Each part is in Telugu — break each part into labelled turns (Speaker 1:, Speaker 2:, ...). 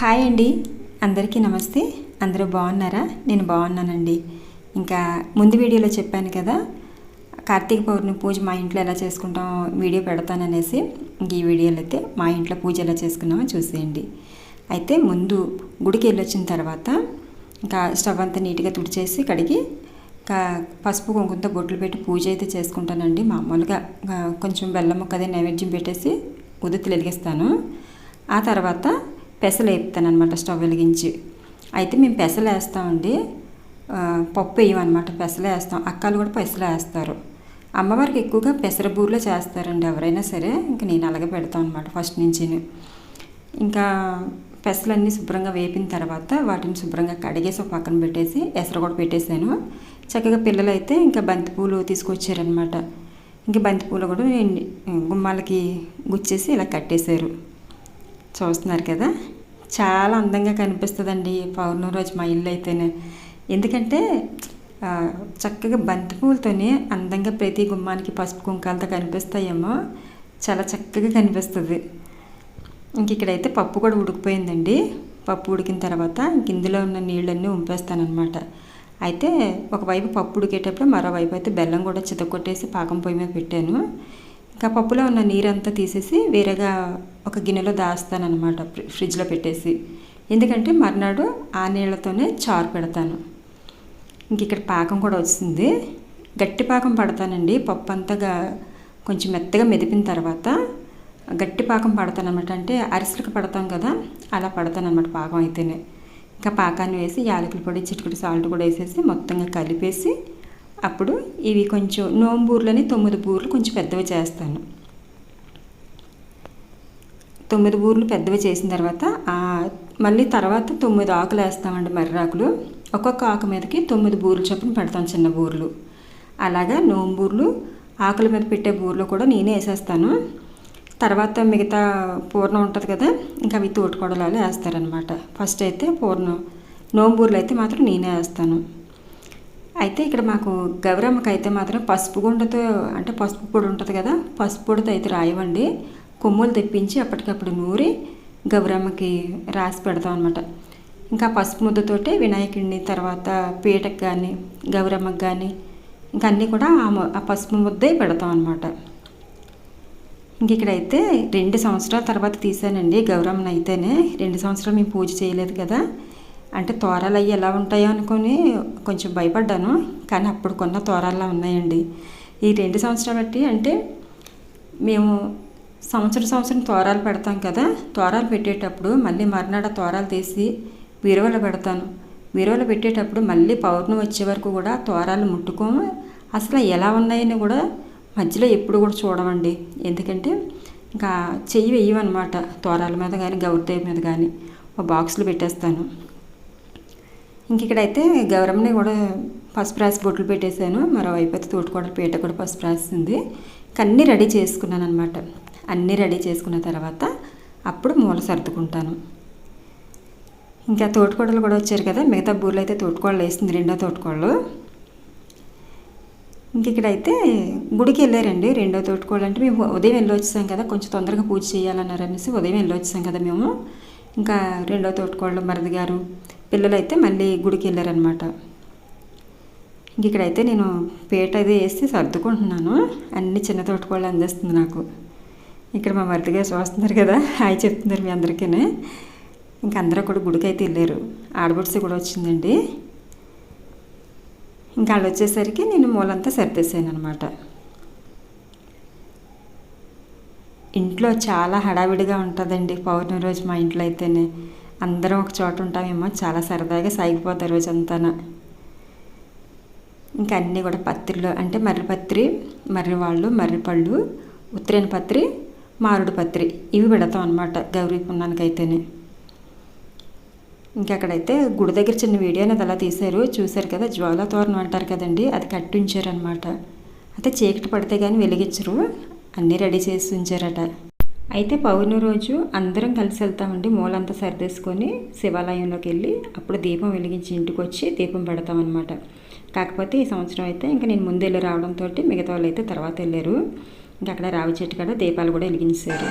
Speaker 1: హాయ్ అండి. అందరికీ నమస్తే. అందరూ బాగున్నారా? నేను బాగున్నానండి. ఇంకా ముందు వీడియోలో చెప్పాను కదా కార్తీక పౌర్ణమి పూజ మా ఇంట్లో ఎలా చేసుకుంటాం వీడియో పెడతాననేసి ఇంక ఈ వీడియోలో అయితే మా ఇంట్లో పూజ ఎలా చేసుకున్నామో చూసేయండి. అయితే ముందు గుడికి వెళ్ళొచ్చిన తర్వాత ఇంకా స్టవ్ అంతా నీట్గా తుడిచేసి కడిగి ఇంకా పసుపు కుంకుమతో బొట్లు పెట్టి పూజ అయితే చేసుకుంటానండి. మామూలుగా కొంచెం బెల్లం ముక్కదే నైవేద్యం పెట్టేసి ఉదుతులు వెలిగిస్తాను. ఆ తర్వాత పెసలు వేపుతానమాట స్టవ్ వెలిగించి. అయితే మేము పెసలు వేస్తామండి. పప్పు వేయమన్నమాట పెసలు వేస్తాం. అక్కలు కూడా పెసలు వేస్తారు. అమ్మవారికి ఎక్కువగా పెసరబూరలో చేస్తారండి ఎవరైనా సరే. ఇంక నేను అలాగే పెడతాను అనమాట ఫస్ట్ నుంచి ఇంకా పెసలన్నీ శుభ్రంగా వేపిన తర్వాత వాటిని శుభ్రంగా కడిగేసి ఒక పక్కన పెట్టేసి ఎసరు కూడా పెట్టేశాను. చక్కగా పిల్లలు అయితే ఇంకా బంతిపూలు తీసుకొచ్చారనమాట ఇంకా బంతిపూలు కూడా గుమ్మాలకి గుచ్చేసి ఇలా కట్టేశారు. చూస్తున్నారు కదా? చాలా అందంగా కనిపిస్తుందండి పౌర్ణమి రోజు మా ఇల్లు అయితేనే. ఎందుకంటే చక్కగా బంతి పువ్వులతోనే అందంగా ప్రతి గుమ్మానికి పసుపు కుంకాలతో కనిపిస్తాయేమో. చాలా చక్కగా కనిపిస్తుంది. ఇంక ఇక్కడైతే పప్పు కూడా ఉడికిపోయిందండి. పప్పు ఉడికిన తర్వాత ఇంక ఇందులో ఉన్న నీళ్ళన్నీ ఉంపేస్తానమాట అయితే ఒకవైపు పప్పు ఉడికేటప్పుడు మరోవైపు అయితే బెల్లం కూడా చితకొట్టేసి పాకం పొయ్యి మీద పెట్టాను. ఇంకా పప్పులో ఉన్న నీరంతా తీసేసి వేరేగా ఒక గిన్నెలో దాస్తానమాట ఫ్రిడ్జ్లో పెట్టేసి. ఎందుకంటే మర్నాడు ఆ నీళ్ళతోనే చారు పెడతాను. ఇంక ఇక్కడ పాకం కూడా వచ్చింది. గట్టి పాకం పడతానండి. పప్పు అంతగా కొంచెం మెత్తగా మెదిపిన తర్వాత గట్టి పాకం పడతానమాట అంటే అరిసెలకు పడతాం కదా అలా పడతానమాట పాకం అయితేనే. ఇంకా పాకాన్ని వేసి యాలకుల పొడి చిటికటి సాల్ట్ కూడా వేసేసి మొత్తంగా కలిపేసి అప్పుడు ఇవి కొంచెం నోంబూర్లని తొమ్మిది బూర్లు కొంచెం పెద్దవి చేస్తాను. తొమ్మిది బూర్లు పెద్దవి చేసిన తర్వాత మళ్ళీ తర్వాత తొమ్మిది ఆకులు వేస్తామండి మర్రాకులు. ఒక్కొక్క ఆకు మీదకి తొమ్మిది బూర్లు చొప్పున పెడతాం చిన్న బూర్లు. అలాగా నోంబూర్లు ఆకుల మీద పెట్టే బూర్లు కూడా నేనే వేసేస్తాను. తర్వాత మిగతా పూర్ణం ఉంటుంది కదా ఇంకా అవి తోటికొడలాలు వేస్తారనమాట ఫస్ట్ అయితే పూర్ణం నోంబూర్లు అయితే మాత్రం నేనే వేస్తాను. అయితే ఇక్కడ మాకు గౌరమ్మకి అయితే మాత్రం పసుపు గుండతో అంటే పసుపు పొడి ఉంటుంది కదా పసుపు పొడితో అయితే రాయవండి. కొమ్ములు తెప్పించి అప్పటికప్పుడు నూరి గౌరమ్మకి రాసి పెడతాం అనమాట ఇంకా పసుపు ముద్దతోటే వినాయకుడిని తర్వాత పీటకు కానీ గౌరమ్మకి కానీ ఇంకా అన్నీ కూడా ఆ పసుపు ముద్దే పెడతాం అనమాట ఇంక ఇక్కడైతే రెండు సంవత్సరాల తర్వాత తీసానండి గౌరమ్మని అయితేనే రెండు సంవత్సరాలు మేము పూజ చేయలేదు కదా. అంటే తోరాలు అవి ఎలా ఉంటాయో అనుకొని కొంచెం భయపడ్డాను కానీ అప్పుడు కొన్న తోరాల్లా ఉన్నాయండి. ఈ రెండు సంవత్సరాలు బట్టి అంటే మేము సంవత్సరం సంవత్సరం తోరాలు పెడతాం కదా తోరాలు పెట్టేటప్పుడు మళ్ళీ మర్నాడు తోరాలు తీసి విరువలో పెడతాను. విరువలో పెట్టేటప్పుడు మళ్ళీ పౌర్ణమి వచ్చే వరకు కూడా తోరాలు ముట్టుకోము. అసలు ఎలా ఉన్నాయని కూడా మధ్యలో ఎప్పుడు కూడా చూడమండి. ఎందుకంటే ఇంకా చెయ్యి వేయమన్నమాట తోరాల మీద కానీ గౌరదేవి మీద కానీ ఒక బాక్స్లో పెట్టేస్తాను. ఇంక ఇక్కడైతే గౌరమ్మని కూడా పసుపు రాసి బొట్లు పెట్టేశాను. మరోవైపు అయితే తోటకూడలు పీట కూడా పసుపు రాసింది. ఇంక అన్నీ రెడీ చేసుకున్నాను అనమాట అన్నీ రెడీ చేసుకున్న తర్వాత అప్పుడు మూల సర్దుకుంటాను. ఇంకా తోటకూడలు కూడా వచ్చారు కదా మిగతా బూర్లు అయితే తోటకూడలు వేసింది రెండో తోటకూడలు ఇంక ఇక్కడైతే గుడికి వెళ్ళారండి. రెండో తోటకూడలు అంటే మేము ఉదయం వెళ్ళి కదా కొంచెం తొందరగా పూజ చేయాలన్నారు అనేసి ఉదయం వెళ్ళొచ్చాం కదా మేము. ఇంకా రెండో తోటకూడలు మరది గారు పిల్లలైతే మళ్ళీ గుడికి వెళ్ళారనమాట ఇంక ఇక్కడైతే నేను పేట అది వేసి సర్దుకుంటున్నాను. అన్ని చిన్న తోటకోళ్ళు అందిస్తుంది నాకు. ఇక్కడ మా మరిది గారు చూస్తున్నారు కదా హాయ్ చెప్తున్నారు మీ అందరికీ ఇంక అందరూ కూడా గుడికి అయితే వెళ్ళారు. ఆడబడుసు కూడా వచ్చిందండి. ఇంకా వాళ్ళు వచ్చేసరికి నేను మూలంతా సర్దేశాను అనమాట ఇంట్లో చాలా హడావిడిగా ఉంటుందండి పౌర్ణమి రోజు మా ఇంట్లో అయితేనే. అందరం ఒక చోట ఉంటామేమో చాలా సరదాగా సాగిపోతారు రోజంతాన. ఇంకా అన్నీ కూడా పత్రిలో అంటే మర్రి పత్రి మర్రి వాళ్ళు మర్రి పళ్ళు ఉత్తరేణ పత్రి మారుడు పత్రి ఇవి పెడతాం అనమాట గౌరీ పున్నానికి అయితేనే ఇంకా అక్కడైతే గుడి దగ్గర చిన్న వీడియో అనేది అలా తీశారు. చూశారు కదా జ్వాల తోరణం అంటారు కదండి అది కట్టి ఉంచారనమాట అయితే చీకటి పడితే కానీ వెలిగించరు అన్నీ రెడీ చేసి ఉంచారట. అయితే పౌర్ణమి రోజు అందరం కలిసి వెళ్తామండి. మూలంతా సర్దేసుకొని శివాలయంలోకి వెళ్ళి అప్పుడు దీపం వెలిగించి ఇంటికి వచ్చి దీపం పెడతామన్నమాట. కాకపోతే ఈ సంవత్సరం అయితే ఇంకా నేను ముందు వెళ్ళి రావడంతో మిగతా వాళ్ళు అయితే తర్వాత వెళ్ళారు. ఇంకా అక్కడ రావి చెట్టు కాడ దీపాలు కూడా వెలిగించారు.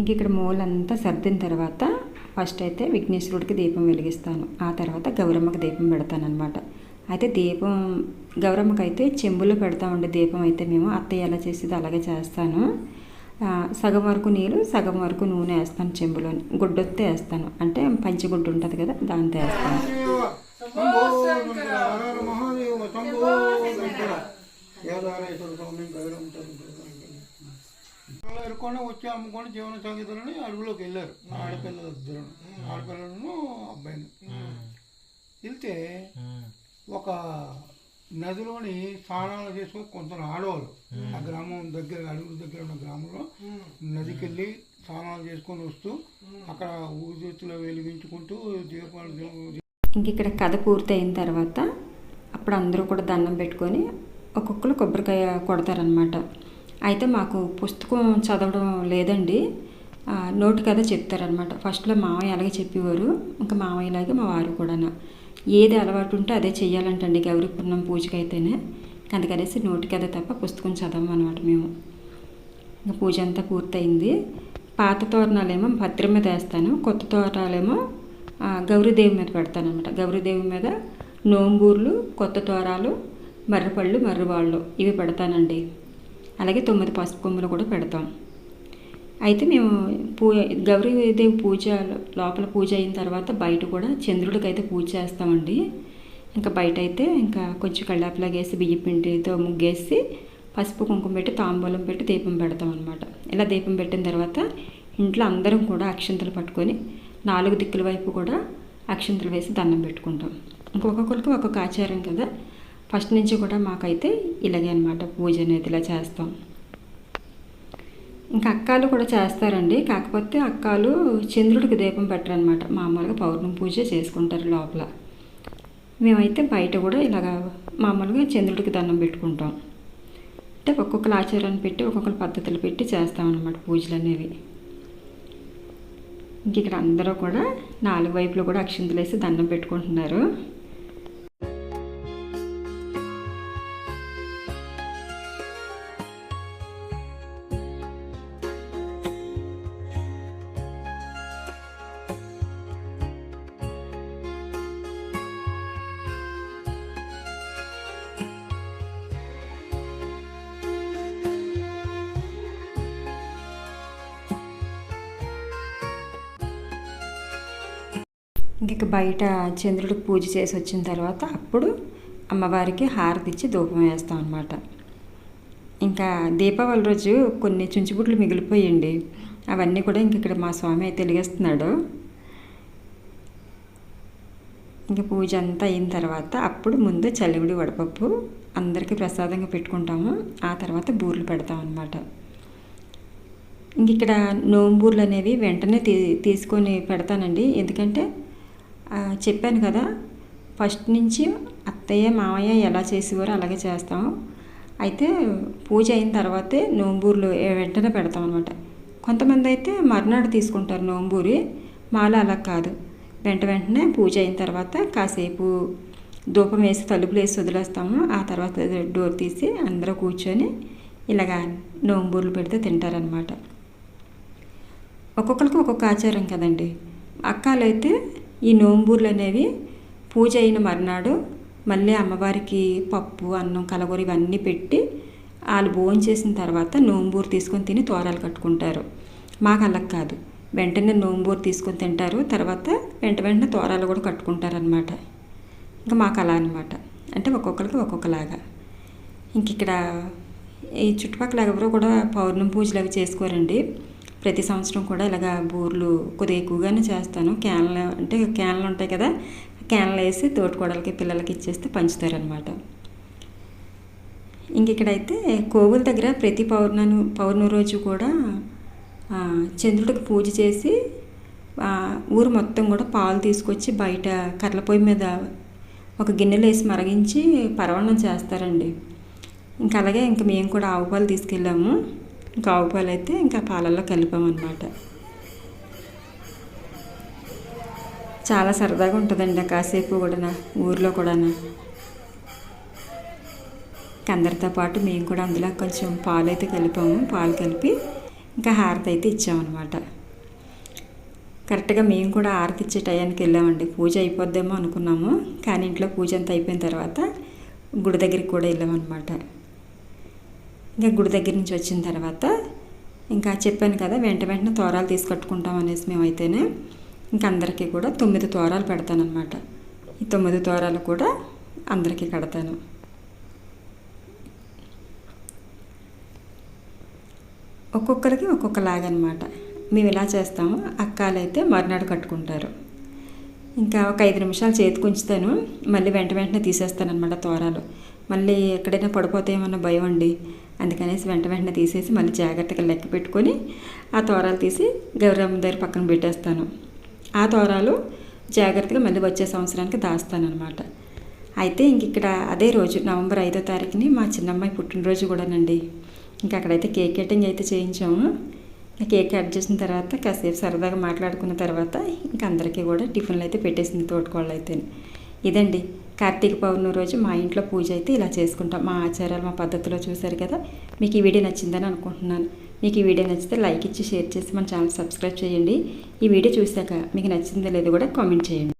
Speaker 1: ఇంక ఇక్కడ మూలంతా సర్దిన తర్వాత ఫస్ట్ అయితే విఘ్నేశ్వరుడికి దీపం వెలిగిస్తాను. ఆ తర్వాత గౌరమ్మకి దీపం పెడతాను అనమాట అయితే దీపం గౌరమ్మకి అయితే చెంబులో పెడతా ఉండే దీపం అయితే మేము అత్తయ్య ఎలా చేసేది అలాగే చేస్తాను. సగం వరకు నీళ్ళు సగం వరకు నూనె వేస్తాను చెంబులో గుడ్డొత్తే వేస్తాను. అంటే పంచిగుడ్డు ఉంటుంది కదా దాంతో వేస్తాను.
Speaker 2: ఎరుకొని వచ్చి అమ్ముకొని జీవన సంగీతులని అడవిలోకి వెళ్ళారు. ఆడపిల్లలు ఇద్దరు. ఆడపిల్లలను అబ్బాయిని. వెళ్తే ఒక నదిలోని స్నానాలు చేసుకొని కొంత ఆడవాళ్ళు. ఆ గ్రామం దగ్గర అడవుల దగ్గర ఉన్న గ్రామంలో నదికి వెళ్ళి స్నానాలు చేసుకొని వస్తూ అక్కడ ఊజెత్తులో వెలిగించుకుంటూ దీపాలు
Speaker 1: ఇంక ఇక్కడ కథ పూర్తయిన తర్వాత అప్పుడు అందరూ కూడా దండం పెట్టుకొని ఒక్కొక్కరు కొబ్బరికాయ కొడతారనమాట అయితే మాకు పుస్తకం చదవడం లేదండి. నోటి కథ చెప్తారనమాట ఫస్ట్లో మామయ్య అలాగే చెప్పేవారు. ఇంకా మామయ్యలాగే మా వారు కూడా ఏది అలవాటు ఉంటే అదే చెయ్యాలంటండి గౌరీ పూర్ణం పూజకైతేనే. అందుకనేసి నోటికి అదే తప్ప పుస్తకం చదవమన్నమాట మేము. ఇంకా పూజ అంతా పూర్తయింది. పాత తోరణాలేమో భద్రం మీద వేస్తాను. కొత్త తోరణాలేమో గౌరీదేవి మీద పెడతాను అనమాట గౌరీదేవి మీద నోంబూర్లు కొత్త తోరాలు మర్రపళ్ళు మర్రివాళ్ళు ఇవి పెడతానండి. అలాగే తొమ్మిది పసుపు కొమ్ములు కూడా పెడతాం అయితే మేము పూ గౌరీదేవి పూజ లోపల పూజ అయిన తర్వాత బయట కూడా చంద్రుడికి అయితే పూజ చేస్తామండి. ఇంకా బయట అయితే ఇంకా కొంచెం కళ్ళాపిలాగా వేసి బియ్య పిండితో ముగ్గేసి పసుపు కుంకుమ పెట్టి తాంబూలం పెట్టి దీపం పెడతాం అనమాట ఇలా దీపం పెట్టిన తర్వాత ఇంట్లో అందరం కూడా అక్షంతలు పట్టుకొని నాలుగు దిక్కుల వైపు కూడా అక్షంతలు వేసి దండం పెట్టుకుంటాం. ఇంకొకరికి ఒక్కొక్క ఆచారం కదా. ఫస్ట్ నుంచి కూడా మాకైతే ఇలాగే అనమాట పూజ అనేది ఇలా చేస్తాం. ఇంకా అక్కాలు కూడా చేస్తారండి. కాకపోతే అక్కాలు చంద్రుడికి దీపం పెట్టరనమాట మామూలుగా పౌర్ణమి పూజ చేసుకుంటారు లోపల. మేమైతే బయట కూడా ఇలాగా మామూలుగా చంద్రుడికి దండం పెట్టుకుంటాం. అంటే ఒక్కొక్కరు ఆచారాన్ని పెట్టి ఒక్కొక్కరు పద్ధతులు పెట్టి చేస్తామన్నమాట పూజలు అనేవి ఇంక ఇక్కడ అందరూ కూడా నాలుగు వైపులు కూడా అక్షింతలు వేసి దండం పెట్టుకుంటున్నారు. ఇంక బయట చంద్రుడికి పూజ చేసి వచ్చిన తర్వాత అప్పుడు అమ్మవారికి హారతి ఇచ్చి ధూపం వేస్తాం అనమాట ఇంకా దీపావళి రోజు కొన్ని చుంచుబుట్లు మిగిలిపోయండి. అవన్నీ కూడా ఇంక ఇక్కడ మా స్వామి తెలియస్తున్నాడు ఇంక పూజ అంతా అయిన తర్వాత అప్పుడు ముందు చలివిడి వడపప్పు అందరికీ ప్రసాదంగా పెట్టుకుంటాము. ఆ తర్వాత బూర్లు పెడతాం అనమాట ఇంక ఇక్కడ నోంబూర్లు అనేవి వెంటనే తీ తీసుకొని పెడతానండి. ఎందుకంటే చెప్పాను కదా ఫస్ట్ నుంచి అత్తయ్య మామయ్య ఎలా చేసేవారో అలాగే చేస్తాము అయితే పూజ అయిన తర్వాతే నోంబూర్లు వెంటనే పెడతాం అనమాట కొంతమంది అయితే మర్నాడు తీసుకుంటారు నోంబూరి మాల అలా కాదు. వెంట వెంటనే పూజ అయిన తర్వాత కాసేపు ధూపం వేసి తలుపులు వేసి వదిలేస్తాము. ఆ తర్వాత డోర్ తీసి అందరూ కూర్చొని ఇలాగా నోంబూర్లు పెడితే తింటారనమాట ఒక్కొక్కరికి ఒక్కొక్క ఆచారం కదండి. అక్కలైతే ఈ నోంబూర్లు అనేవి పూజ అయిన మర్నాడు మళ్ళీ అమ్మవారికి పప్పు అన్నం కలగూర ఇవన్నీ పెట్టి వాళ్ళు భోజనం చేసిన తర్వాత నోంబూరు తీసుకొని తిని తోరాలు కట్టుకుంటారు. మాకు అలా కాదు. వెంటనే నోంబూరు తీసుకొని తింటారు. తర్వాత వెంట వెంటనే తోరాలు కూడా కట్టుకుంటారనమాట ఇంకా మాకు అలా అనమాట అంటే ఒక్కొక్కరికి ఒక్కొక్కలాగా. ఇంక ఇక్కడ ఈ చుట్టుపక్కల ఎవరో కూడా పౌర్ణమి పూజలు అవి చేసుకోరండి. ప్రతి సంవత్సరం కూడా ఇలాగ బూర్లు కొద్దిగా ఎక్కువగానే చేస్తాను. క్యాన్లు అంటే క్యాన్లు ఉంటాయి కదా క్యాన్లు వేసి తోటికోడలకి పిల్లలకి ఇచ్చేస్తే పంచుతారనమాట ఇంక ఇక్కడైతే కోవుల దగ్గర ప్రతి పౌర్ణమి పౌర్ణమి రోజు కూడా చంద్రుడికి పూజ చేసి ఊరు మొత్తం కూడా పాలు తీసుకొచ్చి బయట కర్రల పొయ్యి మీద ఒక గిన్నెలో వేసి మరగించి పరవణం చేస్తారండి. ఇంకా అలాగే ఇంకా మేము కూడా ఆవు పాలు తీసుకెళ్ళాము. ఆవు పాలు అయితే ఇంకా పాలల్లో కలిపామన్నమాట. చాలా సరదాగా ఉంటుందండి కాసేపు కూడా ఊర్లో కూడా అందరితో పాటు మేము కూడా అందులో కొంచెం పాలు అయితే కలిపాము పాలు కలిపి ఇంకా హారతి అయితే ఇచ్చామన్నమాట. కరెక్ట్గా మేము కూడా హారతి ఇచ్చే టయానికి వెళ్ళామండి. పూజ అయిపోద్దేమో అనుకున్నాము కానీ ఇంట్లో పూజ అంతా అయిపోయిన తర్వాత గుడి దగ్గరికి కూడా వెళ్ళామన్నమాట. ఇంకా గుడి దగ్గర నుంచి వచ్చిన తర్వాత ఇంకా చెప్పాను కదా వెంట వెంటనే తోరాలు తీసుకట్టుకుంటాం అనేసి మేమైతేనే ఇంకా అందరికీ కూడా తొమ్మిది తోరాలు పెడతానమాట ఈ తొమ్మిది తోరాలు కూడా అందరికీ కడతాను. ఒక్కొక్కరికి ఒక్కొక్కలాగా అనమాట మేము ఇలా చేస్తాము అక్కాలు అయితే మర్నాడు కట్టుకుంటారు. ఇంకా ఒక ఐదు నిమిషాలు చేతికి ఉంచుతాను మళ్ళీ వెంట వెంటనే తీసేస్తానమాట తోరాలు. మళ్ళీ ఎక్కడైనా పడిపోతాయేమన్న భయం అండి. అందుకనేసి వెంట వెంటనే తీసేసి మళ్ళీ జాగ్రత్తగా లెక్క పెట్టుకొని ఆ తోరాలు తీసి గౌరమ్మ దగ్గర పక్కన పెట్టేస్తాను. ఆ తోరాలు జాగ్రత్తగా మళ్ళీ వచ్చే సంవత్సరానికి దాస్తానమాట అయితే ఇంక ఇక్కడ అదే రోజు నవంబర్ ఐదో తారీఖుని మా చిన్నమ్మాయి పుట్టినరోజు కూడానండి. ఇంకా అక్కడైతే కేక్ కటింగ్ అయితే చేయించాము. కేక్ కట్ చేసిన తర్వాత కాసేపు సరదాగా మాట్లాడుకున్న తర్వాత ఇంకా అందరికీ కూడా టిఫిన్లు అయితే పెట్టేసింది తోటకోళ్ళు అయితే ఇదండి కార్తీక పౌర్ణమి రోజు మా ఇంట్లో పూజ అయితే ఇలా చేసుకుంటాం. మా ఆచారాలు మా పద్ధతిలో చూశారు కదా. మీకు ఈ వీడియో నచ్చిందని అనుకుంటున్నాను. మీకు ఈ వీడియో నచ్చితే లైక్ ఇచ్చి షేర్ చేసి మన ఛానల్ సబ్స్క్రైబ్ చేయండి. ఈ వీడియో చూశాక మీకు నచ్చిందో లేదో కూడా కామెంట్ చేయండి.